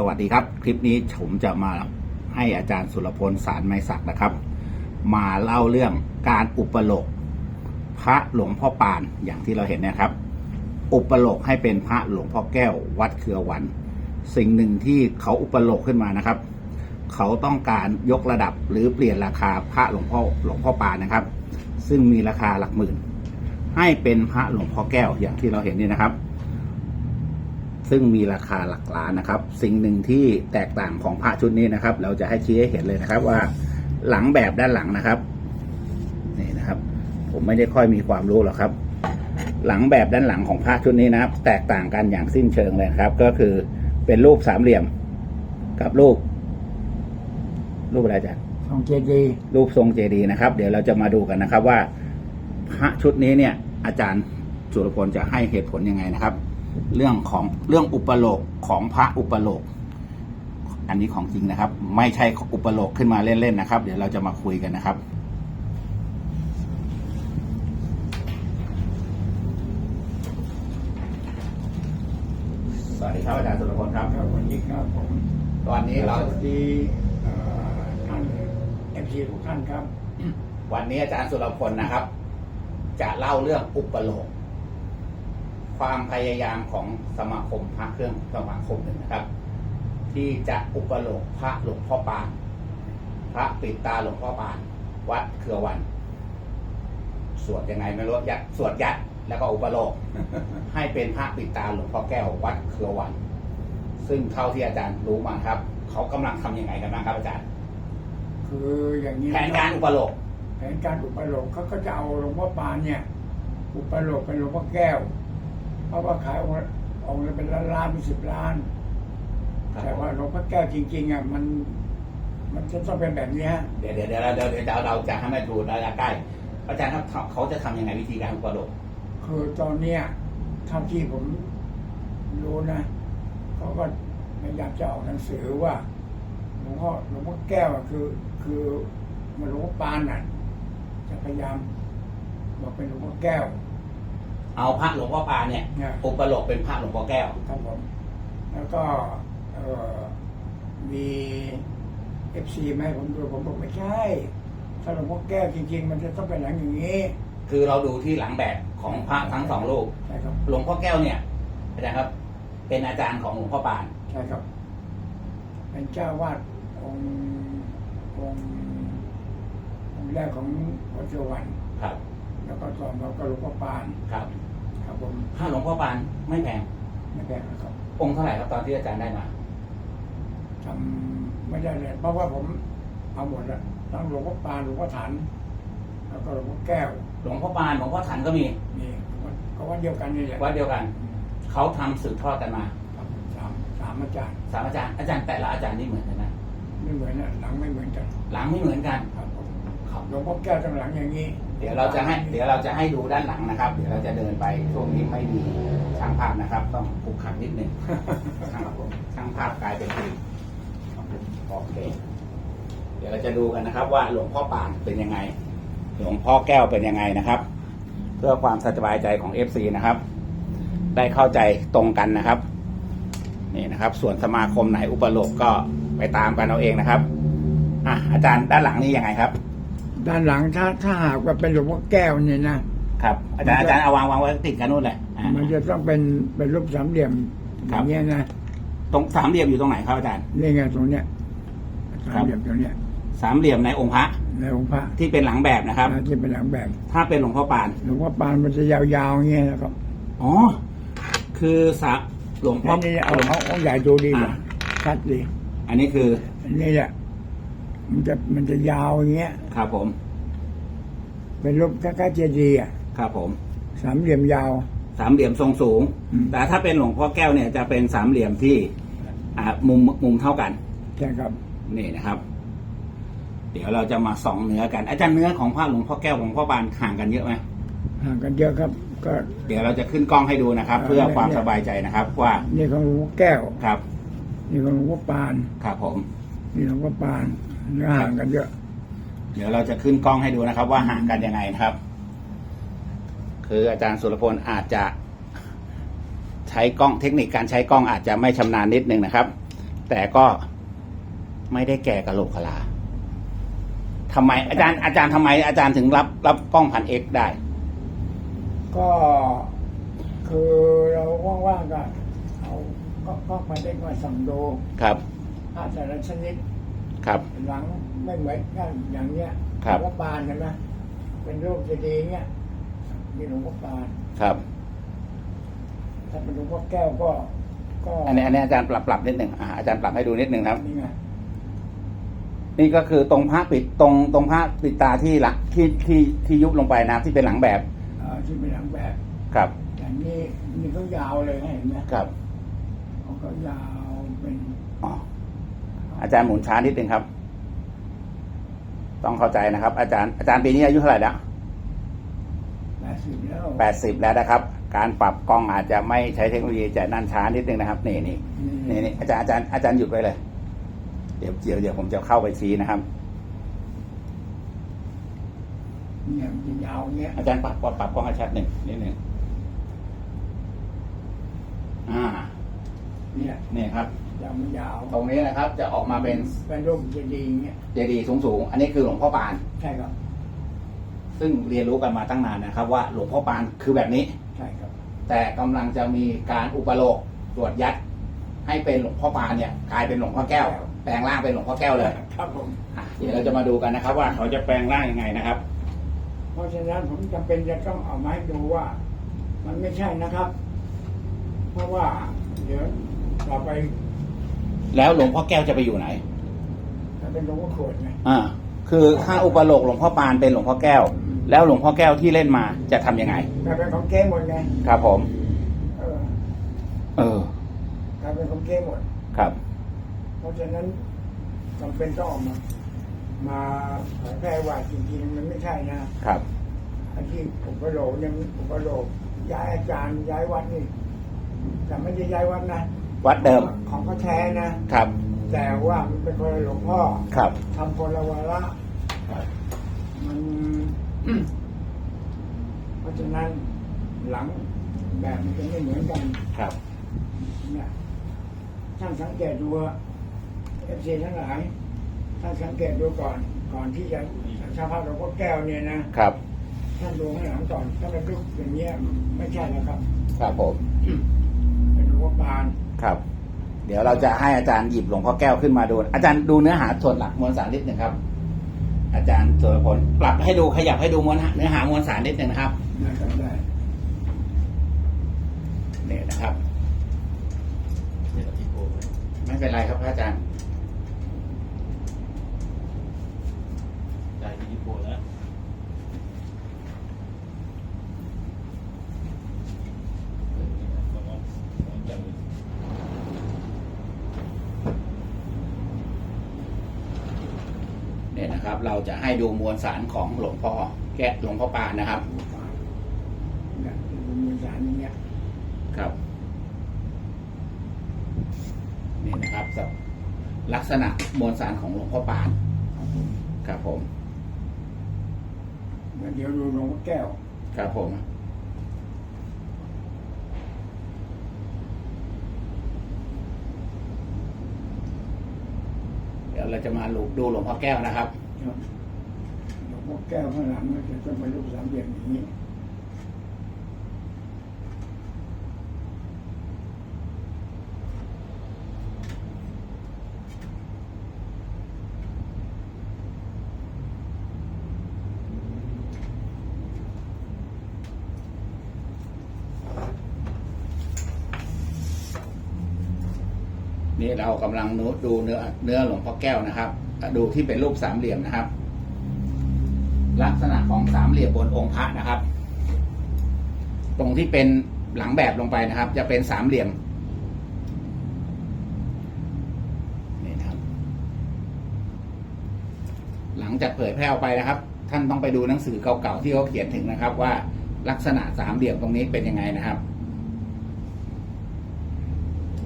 สวัสดีครับ คลิปนี้ผมจะมาให้อาจารย์สุรพลสารไมศักดิ์นะครับ มาเล่าเรื่องการอุปโลกพระหลวงพ่อปานอย่างที่เราเห็นนะครับ อุปโลกให้เป็นพระหลวงพ่อแก้ววัดเครือวัน สิ่งหนึ่งที่เขาอุปโลกขึ้นมานะครับ เขาต้องการยกระดับหรือเปลี่ยนราคาพระหลวงพ่อหลวงพ่อปานนะครับ ซึ่งมีราคาหลักหมื่น ให้เป็นพระหลวงพ่อแก้วอย่างที่เราเห็นนี่นะครับ ซึ่งมีราคาหลักล้านนะครับ สิ่งหนึ่งที่แตกต่างของพระชุดนี้นะครับ เราจะให้ชี้ให้เห็นเลยนะครับ ว่าหลังแบบด้านหลังนะครับนี่นะครับ ผมไม่ได้ค่อยมีความรู้หรอกครับ หลังแบบด้านหลังของพระชุดนี้นะครับ แตกต่างกันอย่างสิ้นเชิงเลยนะครับ ก็คือเป็นรูปสามเหลี่ยม กับรูป รูปอะไรจ๊ะทองเจดีย์รูปทรงเจดีย์นะครับ เดี๋ยวเราจะมาดูกันนะครับว่าพระชุดนี้เนี่ย อาจารย์สุรพลจะให้เหตุผลยังไงนะครับ เรื่องของเรื่องอุปโลกของพระอุปโลก อันนี้ของจริงนะครับ ไม่ใช่อุปโลกขึ้นมาเล่นๆนะครับ เดี๋ยวเราจะมาคุยกันนะครับสวัสดีครับอาจารย์สุรพลครับครับวันนี้ครับผมตอนนี้เราสวัสดีเอ่อท่านเอฟซีทุกท่านครับ วันนี้อาจารย์สุรพลนะครับ จะเล่าเรื่องอุปโลก ความพยายามของสมาคมพระเครื่องสมาคมหนึ่งนะครับ ที่จะอุปโลกพระหลวงพ่อปาน พระปิดตาหลวงพ่อปาน วัดเครือวัน สวดยังไงไม่รู้ยัดสวดยัดแล้วก็อุปโลกให้เป็นพระปิดตาหลวงพ่อแก้ววัดเครือวัน ซึ่งเท่าที่อาจารย์รู้มาครับ เขากำลังทำยังไงกันบ้างครับอาจารย์ คืออย่างนี้แผนการอุปโลกแผนการอุปโลกเขาก็จะเอาหลวงพ่อปานเนี่ย อุปโลกเป็นหลวงพ่อแก้ว เพราะว่าขายองค์ละองค์ละเป็นล้านล้านเป็นสิบล้าน ครับแต่ว่าหลวงพ่อแก้วจริงๆอะมัน มันจะต้องเป็นแบบนี้ฮะเดี๋ยวเดี๋ยวเดี๋ยวเราเดี๋ยวเดี๋ยวเราจะให้แม่ดูระยะใกล้อาจารย์ครับเขาจะทำยังไงวิธีการอุปโลกคือตอนเนี้ยเท่าที่ผมรู้นะเขาก็พยายามจะออกหนังสือว่าหลวงพ่อหลวงพ่อแก้วอะคือ คือมันหลวงพ่อปานน่ะจะพยายามบอกเป็นหลวงพ่อแก้ว เอาพระหลวงพ่อปานเนี่ยเนี่ยอุปโลกเป็นพระหลวงพ่อแก้ว ครับผมแล้วก็เอ่อมีเอฟซีไหมาให้ผมดูผมบอกไม่ใช่ ถ้าหลวงพ่อแก้วจริง ๆ มันจะต้องเป็นหลังอย่างนี้คือเราดูที่หลังแบบของพระทั้งสองรูปใช่ครับหลวงพ่อแก้วเนี่ยอาจารย์ครับ เป็นอาจารย์ของหลวงพ่อปาน ใช่ครับ เป็นเจ้าวาดองค์องค์องค์แรกของวัดเจวัน ครับ แล้วก็ต่อมาก็หลวงพ่อปาน ครับครับ ผมพระหลวงพ่อปานไม่แพง ไม่แพงนะครับองค์เท่าไหร่ครับตอนที่อาจารย์ได้มาทำไม่ได้เลยเพราะว่าผมเอาหมดละทั้งหลวงพ่อปานหลวงพ่อถันแล้วก็หลวงพ่อแก้วหลวงพ่อปานหลวงพ่อถันก็มีนี่ก็วัดเดียวกันนี่แหละวัดเดียวกัน เขาทำสืบทอดกันมาครับสามสามอาจารย์สามอาจารย์อาจารย์แต่ละอาจารย์นี่เหมือนกันนะไม่เหมือนนะหลังไม่เหมือนกัน หลังไม่เหมือนกันครับผมครับหลวงพ่อแก้วตั้งหลังอย่างนี้ เดี๋ยวเราจะให้เดี๋ยวเราจะให้ดูด้านหลังนะครับ เดี๋ยวเราจะเดินไปช่วงนี้ไม่มีช่างภาพนะครับ ต้องผูกขันนิดหนึ่งช่างผมช่างภาพกลายเป็นทีโอเค เดี๋ยวเราจะดูกันนะครับ ว่าหลวงพ่อปานเป็นยังไง หลวงพ่อแก้วเป็นยังไงนะครับ เพื่อความสบายใจของ FC นะครับ ได้เข้าใจตรงกันนะครับ นี่นะครับ ส่วนสมาคมไหนอุปโลกก็ไปตามกันเอาเองนะครับอะอาจารย์ด้านหลังนี่ยังไงครับ ด้านหลังถ้าถ้าหากว่าเป็นหลวงพ่อแก้วเนี่ยนะ ครับ อาจารย์อาจารย์เอาวางวางไว้ติดกันนู่นเลยอะมันจะต้องเป็นเป็นรูปสามเหลี่ยมอครับย่างเงี้ยนะตรงสามเหลี่ยมอยู่ตรงไหนครับอาจารย์นี่ไงตรงเนี้ยครัสามบเหลี่ยมตรงเนี้ยสามเหลี่ยมในองค์พระในองค์พระที่เป็นหลังแบบนะครับที่เป็นหลังแบบ ถ้าเป็นหลวงพ่อปานหลวงพ่อปานมันจะยาวๆอย่างเงี้ยนะครับอ๋อคือสะหลวงพ่อนี่เอาเอาเอาใหญ่ดูดีกว่าอ่าชัดดีอันนี้คืออันนี้แหละ มันจะมันจะยาวอย่างเงี้ย ครับผม เป็นรูปคล้ายๆเจดีย์อะครับผม สามเหลี่ยมยาว สามเหลี่ยมทรงสูง อืม แต่ถ้าเป็นหลวงพ่อแก้วเนี่ยจะเป็นสามเหลี่ยมที่ อ่ามุมมุมเท่ากัน ใช่ครับ นี่นะครับ เดี๋ยวเราจะมาส่องเนื้อกัน อาจารย์เนื้อของพระหลวงพ่อแก้วหลวงพ่อปานห่างกันเยอะไหมห่างกันเยอะครับ ก็ เดี๋ยวเราจะขึ้นกล้องให้ดูนะครับอ่าเพื่อความเนี่ยสบายใจนะครับ ว่านี่ของหลวงพ่อแก้ว ครับ นี่ของหลวงพ่อปาน ครับผม นี่หลวงพ่อปานเนื้อ ห่างกันเยอะเดี๋ยวเราจะขึ้นกล้องให้ดูนะครับ ว่าห่างกันยังไงนะครับ คืออาจารย์สุรพลอาจจะใช้กล้องเทคนิคการใช้กล้องอาจจะไม่ชำนาญนิดนึงนะครับ แต่ก็ไม่ได้แก่กะโหลกกะลาทำไม อาจารย์อาจารย์ทำไม อาจารย์ถึงรับ รับกล้องพันเอ็กได้ ก็คือเราว่างๆก็เอาก็ก็มาได้มาส่องดูครับภาพแต่ละชนิด ครับหลังไม่เหมือนกันอย่างเนี้ยครับ หลวงพ่อปานเห็นไหมเป็นรูปเจดีย์เนี้ยมีหลวงพ่อปาน ครับ ถ้าเป็นหลวงพ่อแก้วก็ ก็อันนี้อันนี้อาจารย์ปรับปรับนิดหนึ่งอ่าอาจารย์ปรับให้ดูนิดหนึ่งครับ นี่ไงนี่ก็คือตรงพระปิดตรงตรงพระปิดตาที่หลักที่ที่ที่ยุบลงไปนะครับที่เป็นหลังแบบเอ่อที่เป็นหลังแบบ ครับ อย่างนี้นี่เขายาวเลยนะเห็นไหมครับ เขาก็ยาวเป็นอ๋อ อาจารย์หมุนช้านิดนึงครับ ต้องเข้าใจนะครับ อาจารย์อาจารย์ปีนี้อายุเท่าไหร่แล้วแปดสิบแล้วแปดสิบแล้วนะครับ การปรับกล้องอาจจะไม่ใช้เทคโนโลยีจะนั่นช้านิดนึงนะครับนี่นี่นี่นี่อาจารย์อาจารย์อาจารย์หยุดไว้เลย เดี๋ยวเดี๋ยวเดี๋ยวผมจะเข้าไปชี้นะครับเนี่ยมันจะยาวเงี้ยอาจารย์ปรับปรับปรับกล้องให้ชัดหนึ่งนิดหนึ่งอ่า เนี่ยนี่ครับ ยาวมันยาวตรงนี้นะครับจะออกมาเป็นเป็นรูปเจดีย์เงี้ยเจดีย์สูงๆ อันนี้คือหลวงพ่อปาน ใช่ครับ ซึ่งเรียนรู้กันมาตั้งนานนะครับ ว่าหลวงพ่อปานคือแบบนี้ ใช่ครับ แต่กำลังจะมีการอุปโลกตรวจยัด ให้เป็นหลวงพ่อปานเนี่ยกลายเป็นหลวงพ่อแก้ว แปลงร่างเป็นหลวงพ่อแก้วเลยครับผม อะเดี๋ยวเราจะมาดูกันนะครับ ว่าเขาจะแปลงร่างยังไงนะครับ เพราะฉะนั้นผมจำเป็นจะต้องเอามาให้ดูว่า มันไม่ใช่นะครับ เพราะว่า เดี๋ยวต่อไป แล้วหลวงพ่อแก้วจะไปอยู่ไหนจะเป็นหลวงพ่อโขดไงอ่า คือถ้าอุปโลกหลวงพ่อปานเป็นหลวงพ่อแก้ว แล้วหลวงพ่อแก้วที่เล่นมาจะทำยังไงกลายเป็นของเก้หมดไงครับผม เออเออกลายเป็นของเก้หมดครับ เพราะฉะนั้นจำเป็นต้องออกมา มาเผยแพร่ว่าจริงๆมันไม่ใช่นะครับอันที่อุปโลกเนี่ยมันอุปโลกย้ายอาจารย์ย้ายวัดนี่แต่ไม่ได้ย้ายวัดนะ วัดเดิมของก็แท้นะ ครับ แต่ว่ามันเป็นคนละหลวงพ่อครับทำคนละวาระครับมันเพราะฉะนั้นหลังแบบมันจะไม่เหมือนกันครับเนี่ยท่านสังเกตดูเอฟซีทั้งหลายท่านสังเกตดูก่อน ก่อนที่จะชาพาหลวงพ่อแก้วเนี่ยนะครับท่านดูข้างหลังก่อนถ้าเป็นรูปอย่างเงี้ยไม่ใช่แล้วครับ ครับผมเป็นหลวงพ่อปาน ครับ เดี๋ยวเราจะให้อาจารย์หยิบหลวงพ่อแก้วขึ้นมาดู อาจารย์ดูเนื้อหาส่วนหลักมวลสารนิดหนึ่งครับ อาจารย์สุรพลปรับให้ดูขยับให้ดูมวลหาเนื้อหามวลสารนิดหนึ่งนะครับนะครับได้นี่นะครับไม่เป็นไรครับพระอาจารย์ ได้ที่ญี่ปุ่นแล้ว เนี่ยนะครับ เรา จะให้ดูมวลสารของหลวงพ่อแกะหลวงพ่อปานนะครับหลวงพ่อปานเนี่ยเป็นมวลสารอย่างเงี้ยครับนี่นะครับสลักษณะมวลสารของหลวงพ่อปานครับผมครับผมแล้วเดี๋ยวดูหลวงพ่อแก้วครับผมเดี๋ยวเราจะมาดูหลวงพ่อแก้วนะครับ หลวงพ่อแก้วข้างหลังมันจะต้องเป็นรูปสามเหลี่ยมอย่างนี้นี่เรากำลังดูเนื้อเนื้อหลวงพ่อแก้วนะครับ ดูที่เป็นรูปสามเหลี่ยมนะครับ ลักษณะของสามเหลี่ยมบนองค์พระนะครับ ตรงที่เป็นหลังแบบลงไปนะครับ จะเป็นสามเหลี่ยมนี่นะครับ หลังจากเผยแพร่ออกไปนะครับ ท่านต้องไปดูหนังสือเก่าๆที่เขาเขียนถึงนะครับ ว่าลักษณะสามเหลี่ยมตรงนี้เป็นยังไงนะครับ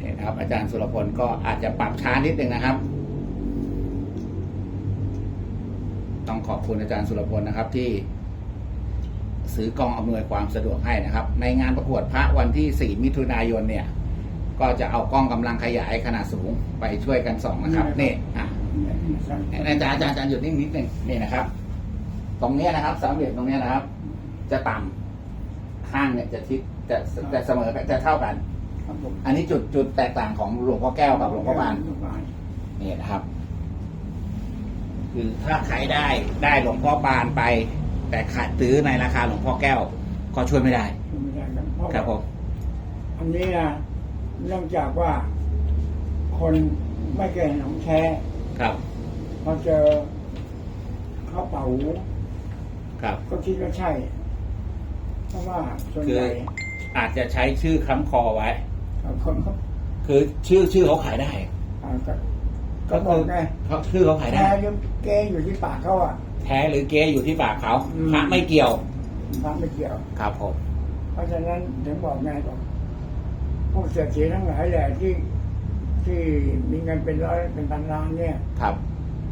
นี่นะครับ อาจารย์สุรพลก็อาจจะปรับช้านิดนึงนะครับ ต้องขอบคุณอาจารย์สุรพลนะครับที่ซื้อกล้องอำนวยความสะดวกให้นะครับ ในงานประกวดพระวันที่ 4 มิถุนายนเนี่ยกก็จะเอากล้องกำลังขยายขนาดสูงไปช่วยกันส่องนะครับนี่อะอาจารย์อาจารย์อาจารย์หยุดนิ่งนิดหนึ่งนี่นะครับ ตรงเนี้ยนะครับสามเหลี่ยมตรงเนี้ยนะครับ จะต่ำข้างเนี่ยจะทิศจะจะเสมอกันจะเท่ากัน ครับผมอันนี้จุดจุดแตกต่างของหลวงพ่อแก้วกับหลวงพ่อบานนี่นะครับ คือถ้าใครได้ได้หลวงพ่อบานไป แต่ขาดซื้อในราคาหลวงพ่อแก้ว ก็ช่วยไม่ได้ ไม่ได้ครับเพราะครับผมอันนี้นะเนื่องจากว่า คนไม่เคยเห็นของแท้ครับพอเจอเขาเป่าหูครับ ก็คิดว่าใช่ เพราะว่าส่วนคือใหญ่อาจจะใช้ชื่อค้ำคอไว้ คนเขาคือชื่อชื่อเขาขายได้ อ่าก็ ก็บอกไงเขาชื่อเขาขายได้แท้ยังเกยอยู่ที่ปากเขาอะ แท้หรือเก๊อยู่ที่ปากเขาอืม พระไม่เกี่ยว พระไม่เกี่ยว ครับผม เพราะฉะนั้นถึงบอกไงบอกพวกเศรษฐีทั้งหลายแหละที่ ที่มีเงินเป็นร้อยเป็นพันล้านเนี่ย ครับ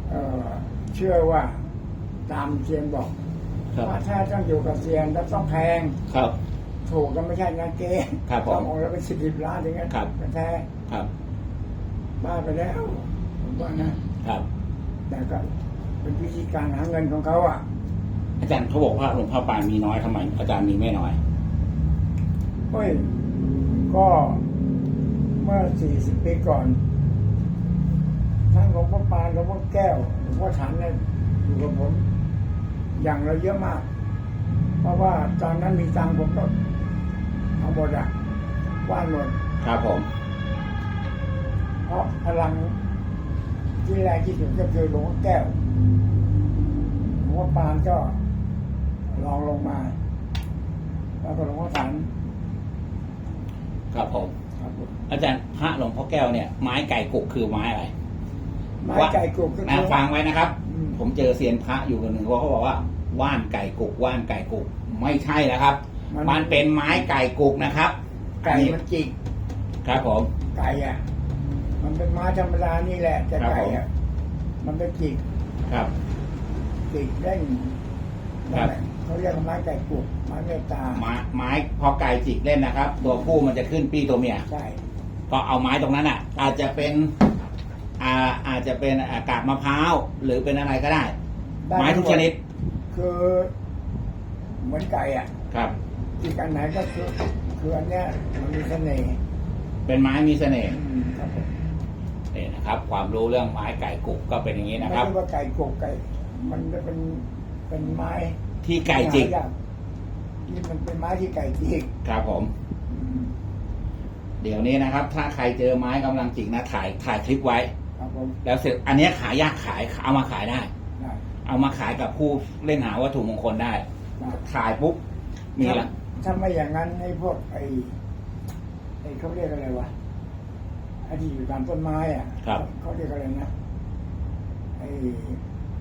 เอ่อเชื่อว่าตามเซียนบอกครับ ว่าถ้าต้องอยู่กับเซียนแล้วต้องแพง ครับ ถูกก็ไม่ใช่นะเก๊ครับผมต้ององค์ละเป็นสิบสิบล้านถึงจะครับ แท้ครับ บ้าไปแล้วผม ว่านะครับ แต่ก็เป็นวิธีการหาเงินของเขาอะ อาจารย์เขาบอกว่าหลวงพ่อปานมีน้อยทำไมอาจารย์มีไม่น้อยเฮ้ย ก็เมื่อสี่สิบปีก่อนทั้งหลวงพ่อปานหลวงพ่อแก้วหลวงพ่อฉันเนี่ยอยู่กับผม อย่างเราเยอะมาก เพราะว่าตอนนั้นมีตังค์ผมก็เอาหมดอะว่านหมดครับผม เพราะพลัง ที่แรงที่สุดก็คือหลวงพ่อแก้วหลวงพ่อปานก็ลองลงมา แล้วก็หลวงพ่อสันครับผมครับผมอาจารย์พระหลวงพ่อแก้วเนี่ยไม้ไก่กุกคือไม้อะไรไม้ไก่กรุบก็นะคือ ฟังไว้นะครับ อืม ผมเจอเซียนพระอยู่คนหนึ่งว่าเขาบอกว่าว่านไก่กุกว่านไก่กุกไม่ใช่นะครับ มันเป็นไม้ไก่กุกนะครับไก่อันนี้มันจิก ครับผม ไก่อะ มันเป็นไม้ธรรมดานี่แหละแต่ครับไก่ผมอะมันเป็นจิกครับ จิกเล่นครับนั่นแหละเขาเรียกว่าไม้ไก่กรุบไม้เมตตาไม้ไม้พอไก่จิกเล่นนะครับ ตัวผู้มันจะขึ้นปี้ตัวเมียใช่ก็เอาไม้ตรงนั้นอะ อาจจะเป็นอ่าอาจจะเป็นอากาศมะพร้าวหรือเป็นอะไรก็ได้ด้ ไม้ทุกชนิด คือเหมือนไก่อะครับจิกอันไหนก็คือคืออันเนี้ยมันมีเสน่ห์เป็นไม้มีเสน่ห์อืมครับผม นี่นะครับ ความรู้เรื่องไม้ไก่กุกก็เป็นอย่างนี้ไม่นะครับใช่ว่าไก่กรุบไก่ มันจะเป็นเป็นไม้ที่ไก่จิกหายานี่มันเป็นไม้ที่ไก่จิกครับผม อืมเดี๋ยวนี้นะครับ ถ้าใครเจอไม้กำลังจิกนะถ่ายถ่ายคลิปไว้ ครับผมแล้วเสร็จอันเนี้ยขายยากขายเอามาขายได้ ได้เอามาขายกับผู้เล่นหาวัตถุมงคลได้ ได้ถ่ายปุ๊บมีละถ้าไม่อย่างนั้นไอ้พวกไอ้ไอ้เขาเรียกอะไรวะไอ้ที่อยู่ตามต้นไม้อะครับ เขาเรียกอะไรนะไอ้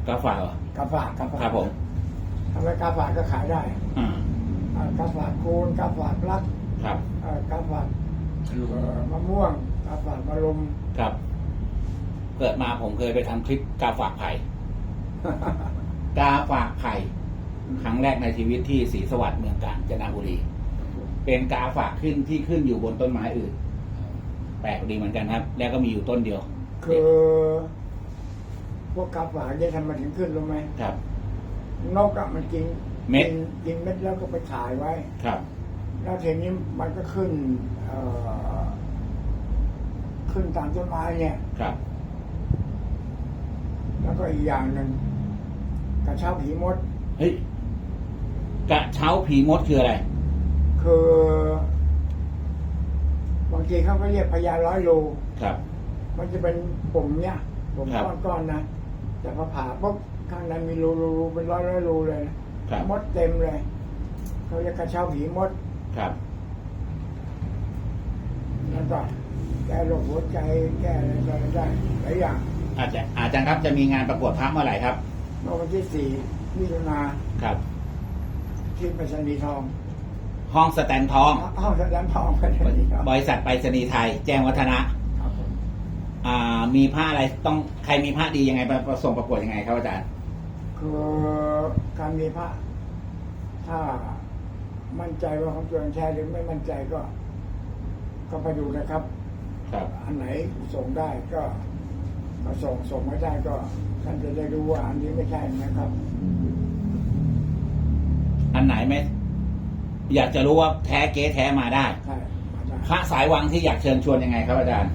ก็ฝากเหรอ กาฝากกาฝากครับผม ทำไมกาฝากก็ขายได้อ่าอ่ากาฝากโคนกาฝากรักครับ อ่ากาฝากเอ่อมะม่วงกาฝากมะลม ครับ เกิดมาผมเคยไปทำคลิปกาฝากไผ่ กาฝากไผ่ครั้งแรกในชีวิตที่ศรีสวัสดิ์เมืองกาญจนบุรี เป็นกาฝากขึ้นที่ขึ้นอยู่บนต้นไม้อื่น แปลกดีเหมือนกันครับ แล้วก็มีอยู่ต้นเดียว คือพวกกาฝากเนี่ยทำไมถึงขึ้นรู้ไหมครับ นกอะมันกินเม็ด กินกินเม็ดแล้วก็ไปขายไว้ ครับ แล้วทีนี้มันก็ขึ้นเอ่อขึ้นตามต้นไม้เนี่ย ครับ แล้วก็อีกอย่างหนึ่งกระเช้าผีมด เฮ้ยกระเช้าผีมดคืออะไร คือ บางทีเขาก็เรียกพญาร้อยโลครับ มันจะเป็นปุ่มเนี่ยปุ่มครับก้อนๆนะแต่พอผ่าปุ๊บข้างในมีรูรูรูเป็นร้อยร้อยรูเลยนะครับ มดเต็มเลยเขาเรียกกระเช้าผีมดครับ แล้วก็แก้โรคหัวใจแก้อะไรต่ออะไรได้หลายอย่างอาจารย์อาจารย์ครับจะมีงานประกวดพระเมื่อไหร่ครับ เมื่อวันที่สี่มิถุนาครับ ที่ไปรษณีย์ทอง ห้องสแตนทอง ห้องแสดงทองไปรษณีย์ทองบริษัทไปรษณีย์ไทย แจ้งวัฒนะ ครับผมอ่า มีผ้าอะไรต้องใครมีผ้าดียังไงไปประส่งประกวดยังไงครับอาจารย์ คือการมีพระ ถ้ามั่นใจว่าของตัวเองแท้หรือไม่มั่นใจก็ ก็ไปดูนะครับ ครับ อันไหนส่งได้ก็ก็ส่งส่งไม่ได้ก็ท่านจะได้รู้ว่าอันนี้ไม่ใช่นะครับ อันไหนไหม อยากจะรู้ว่าแท้เก๊แท้มาได้ ใช่มาได้พระสายวังที่อยากเชิญชวนยังไงครับอาจารย์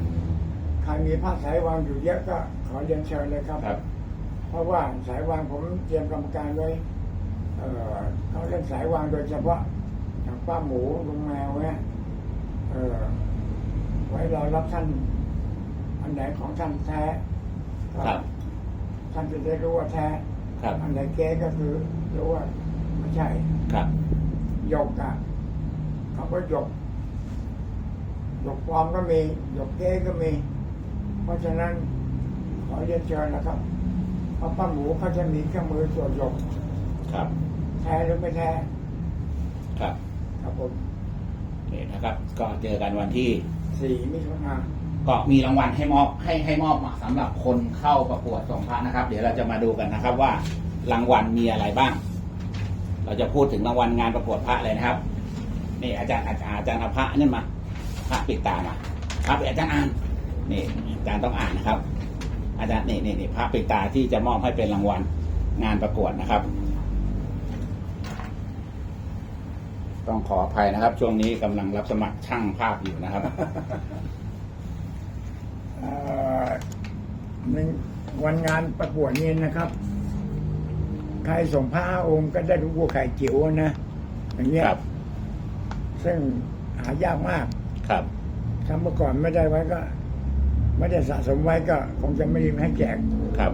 ใครมีผ้าสายวางอยู่เยอะก็ขอเรียนเชิญเลยครับ ครับเพราะว่าสายวางผมเตรียมกรรมการไว้เอ่อเขาเล่นสายวางโดยเฉพาะอย่างป้าหมูลุงแมวเนี่ยเอ่อไว้รอรับท่าน อันไหนของท่านแท้ก็ครับ ท่านจะได้รู้ว่าแท้ ครับ อันไหนเก๊ก็คือรู้ว่าไม่ใช่ ครับห ยกอะคำว่าหยกหยกปลอมก็มีหยกเก๊ก็มี เพราะฉะนั้นขอเรียนเชิญนะครับเพราะป้าหมูเขาจะมีเครื่องมือตรวจหยกครับ แท้หรือไม่แท้ครับครับผมนี่นะครับ ก็เจอกันวันที่ สี่มิถุนาก็มีรางวัลให้มอบให้ให้มอบมาสำหรับคนเข้าประกวดส่งพระนะครับ เดี๋ยวเราจะมาดูกันนะครับว่ารางวัลมีอะไรบ้าง เราจะพูดถึงรางวัลงานประกวดพระเลยนะครับ นี่อาจารย์อาจารย์อาจารย์พระนี่มาพระปิดตามาพระปิดอาจารย์อ่านนี่อาจารย์ต้องอ่านนะครับ อาจารย์นี่นี่นี่พระปิดตาที่จะมอบให้เป็นรางวัลงานประกวดนะครับ ต้องขออภัยนะครับ ช่วงนี้กำลังรับสมัครช่างภาพอยู่นะครับวันงานประกวดนี้นะครับ ใครส่งพระห้าองค์ก็ได้รู้ว่าไข่จิ๋วนะอย่างเงี้ยครับ ซึ่งหายากมากครับ ถ้าเมื่อก่อนไม่ได้ไว้ก็ ไม่ได้สะสมไว้ก็คงจะไม่มีให้แจกครับ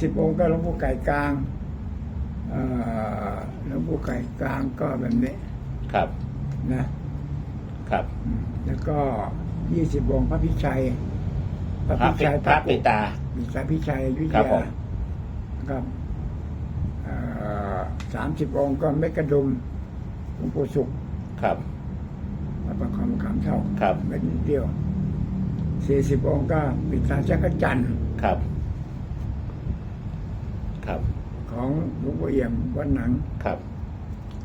สิบองค์ก็หลวงปู่ไก่กลางเอ่อหลวงปู่ไก่กลางก็แบบนี้ครับ นะครับ อืมแล้วก็ยี่สิบองค์พระพิชัยพระพระพิปิดชัยพระปิดตา มีพระพิชัยอยุทธครับผยามนะครับ สามสิบองค์ก็เม็ดกระดุมหลวงปู่สุขครับวัดประคอมขามเท่าครับเม็ดนิดเดียวสี่สิบองค์ก็ปิดตาจักรจันทร์ครับ ครับ ของหลวงปู่เอี่ยมวัดหนังครับ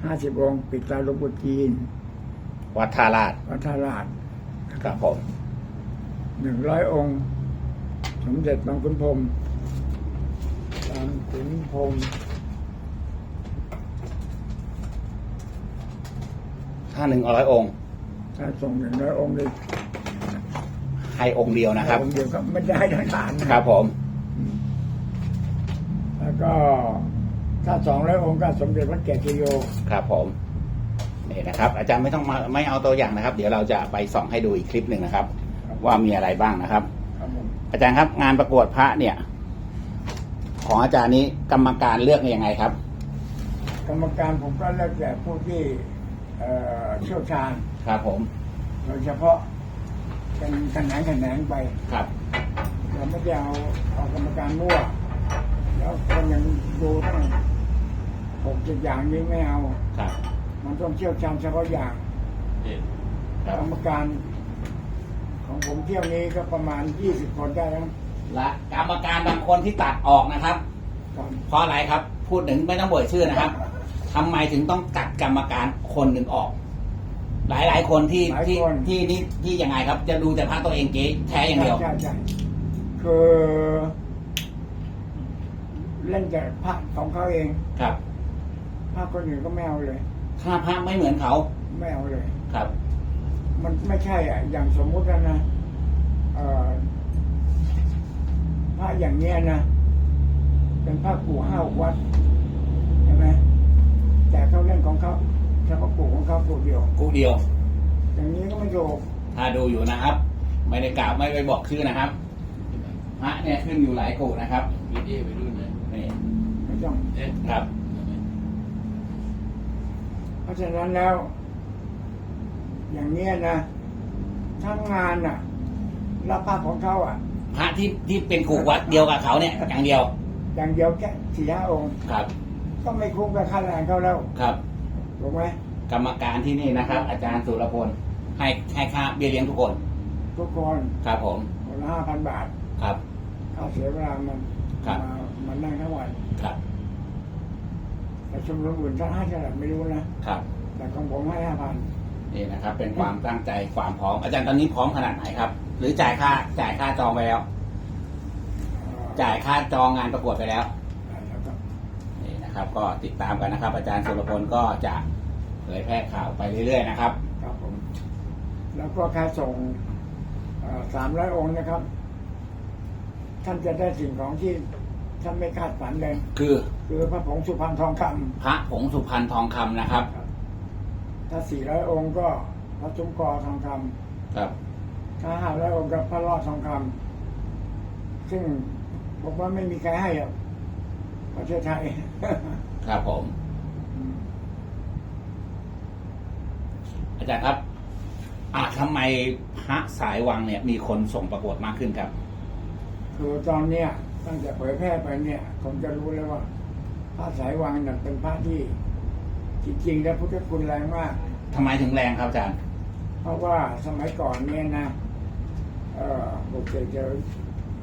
ห้าสิบองค์ปิดตาหลวงปู่จีน วัดท่าลาดวัดท่าราชครับผมหนึ่งร้อยองค์ สมเด็จบางขุนพรหมบางขุนพรหม ถ้าหนึ่งร้อยองค์ ถ้าส่งหนึ่งร้อยองค์เลยให้องค์เดียวนะครับ องค์เดียวก็ไม่ได้ทั้งฐานนะครับผม แล้วก็ถ้าสองร้อยองค์ก็สมเด็จวัดแก่ชโยครับผมนี่นะครับ อาจารย์ไม่ต้องมาไม่เอาตัวอย่างนะครับ เดี๋ยวเราจะไปส่องให้ดูอีกคลิปหนึ่งนะครับ ว่ามีอะไรบ้างนะครับ ครับผมอาจารย์ครับ งานประกวดพระเนี่ย ของอาจารย์นี้กรรมการเลือกยังไงครับ กรรมการผมก็เลือกแต่ผู้ที่ เอ่อเชี่ยวชาญครับผม โดยเฉพาะเป็นคะแนนคะแนนไปครับเราไม่ได้เอาเอากรรมการมั่ว แล้วคนยังดูตั้งหกเจ็ดอย่างนี้ไม่เอา ครับ มันต้องเชี่ยวชาญเฉพาะอย่างเจ็ดครับกรรมการ ของผมเที่ยวนี้ก็ประมาณยี่สิบคนได้แล้วและกรรมการบางคนที่ตัดออกนะครับครับเพราะอะไรครับ พูดถึงไม่ต้องเบ่ยชื่อนะครับ ทำไมถึงต้องตัดกรรมการคนหนึ่งออก หลายหลายๆคนที่หลายที่คน ที่นี่ที่ยังไงครับ จะดูแต่พระตัวเองเก๊แท้อย่างเดียวใช่ใช่คือเล่นแต่พระของเขาเองครับ พระคนอื่นก็ไม่เอาเลย ถ้าพระไม่เหมือนเขาไม่เอาเลย ครับ มันไม่ใช่อะอย่างสมมุตินะนะเอ่อพระอย่างเนี้ยนะเป็นพระกู่ห้าวัดใช่ไหม แต่เขาเล่นของเขาเฉพาะกู่ของเขากู่เดียว กูเดียวอย่างนี้ก็ไม่ถูกถ้าดูอยู่นะครับ ไม่ได้กล่าวไม่ไปบอกชื่อนะครับพระเนี่ยขึ้นอยู่หลายกูนะครับวิดีโอไปรุ่นนะนี่ไม่ต้อง เอ๊ะครับ เพราะฉะนั้นแล้ว อย่างเนี้ยนะทั้งงานอะรับภาพของเขาอะ พระที่ที่เป็นกูวัดเดียวกับเขาเนี่ยอย่างเดียวอย่างเดียวแค่สี่ห้าองค์ ครับ ก็ไม่คุ้มกับค่าแรงเขาแล้วครับ ถูกไหมกรรมการที่นี่นะครับ อาจารย์สุรพลให้ให้ค่าเบี้ยเลี้ยงทุกคนทุกคนครับผมคนละห้าพันบาทครับ ค่าเสียเวลามันครับ มามันนั่งทั้งวันครับแต่ชมรมอื่นท่านให้เท่าไหร่ไม่รู้นะ ครับ แต่ของผมให้ห้าพันนี่นะครับ เป็นความตั้งใจความพร้อมอาจารย์ตอนนี้พร้อมขนาดไหนครับ หรือจ่ายค่าจ่ายค่าจองไปแล้วเอ่อจ่ายค่าจองงานประกวดไปแล้วได้แล้วครับ นี่นะครับ ก็ติดตามกันนะครับ อาจารย์สุรพลก็จะเผยแพร่ข่าวไปเรื่อยๆนะครับ ครับผม แล้วก็ค่าส่งสามร้อยองค์นะครับ ท่านจะได้สิ่งของที่ท่านไม่คาดฝันเลย คือคือพระผงสุพรรณทองคพระผงสุพรรณทองคำนะครับำครับ ถ้าสี่ร้อยองค์ก็พระจุมกอทองคครับำถ้าห้าร้อยองค์ก็พระรอดทองคำซึ่งผมว่าไม่มีใครให้หรอก ประเทศไทยครับผม อาจารย์ครับอ่าทำไมพระสายวังเนี่ย มีคนส่งประกวดมากขึ้นครับ คือตอนเนี้ยตั้งแต่เผยแพร่ไปเนี่ยผมจะรู้แล้วว่าพระสายวังเนี่ยเป็นพระที่ จริงๆ แล้วพุทธคุณแรงมาก ทำไมถึงแรงครับอาจารย์ เพราะว่าสมัยก่อนเนี่ยนะ เอ่อบุกเสกเจอ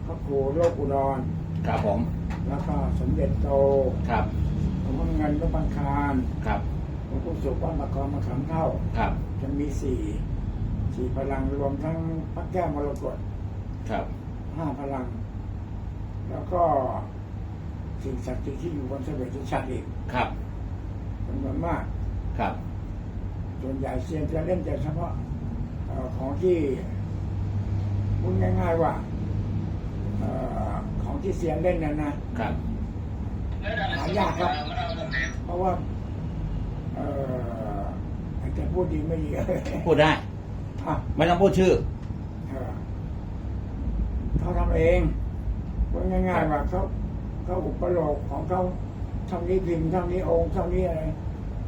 พระครูโลกอุดร ครับผม แล้วก็สมเด็จโตครับ หลวงพ่อเงินวัดบางคลานครับ หลวงปู่สุขวัดมะกรมะขามเท่าครับ จะมีสี่สี่พลังรวมทั้งพระแก้วมรกตครับ ห้าพลัง แล้วก็สิ่งศักดิ์สิทธิ์ที่อยู่บนเสด็จชัดอีกครับ จำนวนมาก ครับ ส่วนใหญ่เซียนจะเล่นแต่เฉพาะเอ่อของที่พูดง่าย ๆว่าเอ่อของ ที่เซียนเล่นนั่นนะครับ หายากครับ เพราะว่า เอ่อจะพูดดีไม่ดีพูดได้ อะไม่ต้องพูดชื่อ เออเขาทำเองพูดง่ายๆว่าเขาเขาอุปโลกของเขาเท่านี้พิมพ์เท่านี้องค์เท่านี้อะไร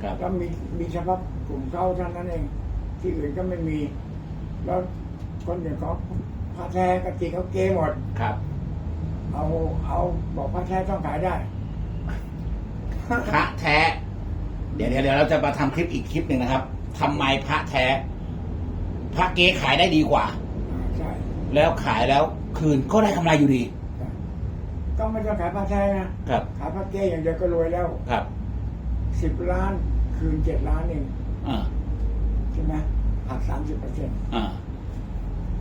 ครับแล้วมีมีเฉพาะกลุ่มเขาเท่านั้นเอง ที่อื่นก็ไม่มี แล้วคนอย่างเขาพระแท้กติเขาเกหมด ครับ เอาเอาบอกพระแท้ต้องขายได้ พระแท้ เดี๋ยวเดี๋ยวเดี๋ยวเราจะมาทำคลิปอีกคลิปหนึ่งนะครับทำไมพระแท้ พระเก๊ขายได้ดีกว่า อ่าใช่แล้วขายแล้วคืนก็ได้กำไรอยู่ดี ใช่ก็ไม่ต้องขายพระแท้นะครับ ขายพระเก้อย่างเดียวก็รวยแล้วครับสิบล้านคืนเจ็ดล้านเองอ่าใช่ไหมหักสามสิบเปอร์เซ็นต์อ่า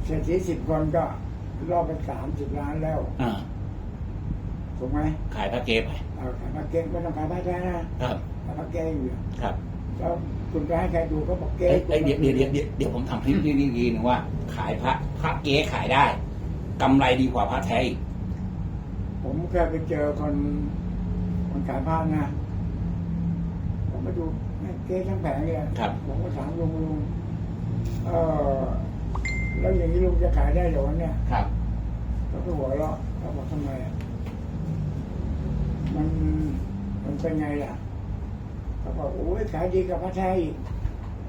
เศรษฐีสิบคนก็รอบไปสามสิบล้านแล้ว อ่า ถูกไหมขายพระเก๊ไปเอาขายพระเก้ไม่ต้องขายพระแท้นะครับขายพระเก้อย่างเดียวครับแล้วคุณไปให้ใครดูก็บอกเก้เอ้ยเอ้ยเดี๋ยวเดี๋ยวเดี๋ยวเดี๋ยวเดี๋ยวผมทำคลิปนี้ดีๆหนึ่งว่า ขายพระพระเก๊ขายได้กำไรดีกว่าพระแท้อีกผมเคยไปเจอคนคนขายผ้านะผมมาดูแม่งเก๊ทั้งแผงเลยครับผมก็ถามลุงลุงเออแล้วอย่างนี้ลุงจะขายได้เหรอวะเนี่ยครับเขาก็หัวเราะเขาบอกทำไมอะ มันมันเป็นไงล่ะเขาบอกโอ้ยขายดีกับพระแท้อีก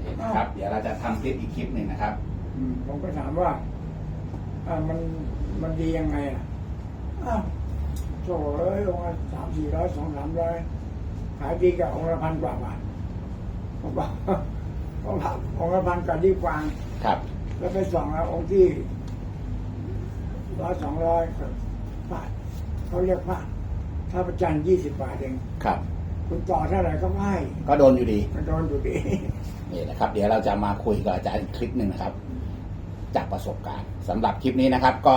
นี่นะครับ เดี๋ยวเราจะทำคลิปอีกคลิปหนึ่งนะครับ อืมผมก็ถามว่าอ่ามันมันดียังไงอะอ้าวโถ่เอ้ยองค์ละสามสี่ร้อยสองสามร้อยขายดีกับองค์ละพันกว่าบาทผมบอกองค์ละองค์ละพันกับดีกว่าครับ แล้วไปส่องแล้วองค์ที่ร้อยสองร้อยบาทเขาเรียกว่า ถ้าประจันยี่สิบบาทเอง ครับ คุณต่อเท่าไหร่ก็ไม่ก็โดนอยู่ดี มันโดนอยู่ดี นี่นะครับ เดี๋ยวเราจะมาคุยกับอาจารย์อีกคลิปหนึ่งนะครับ จากประสบการณ์สำหรับคลิปนี้นะครับ ก็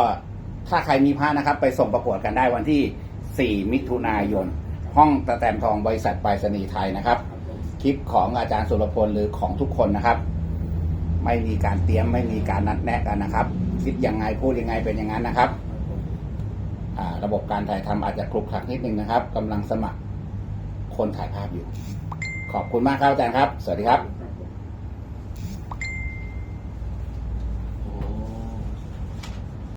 ถ้าใครมีพระนะครับ ไปส่งประกวดกันได้วันที่ 4 มิถุนายน ห้องตะแตมทองบริษัทไปรษณีย์ไทยนะครับ คลิปของอาจารย์สุรพลหรือของทุกคนนะครับ ไม่มีการเตรียมไม่มีการนัดแนะกันนะครับ คิดยังไงพูดยังไงเป็นอย่างนั้นนะครับอ่า ระบบการถ่ายทำอาจจะคลุกคลักนิดนึงนะครับกำลังสมัครคนถ่ายภาพอยู่ ขอบคุณมากครับอาจารย์ครับ สวัสดีครับ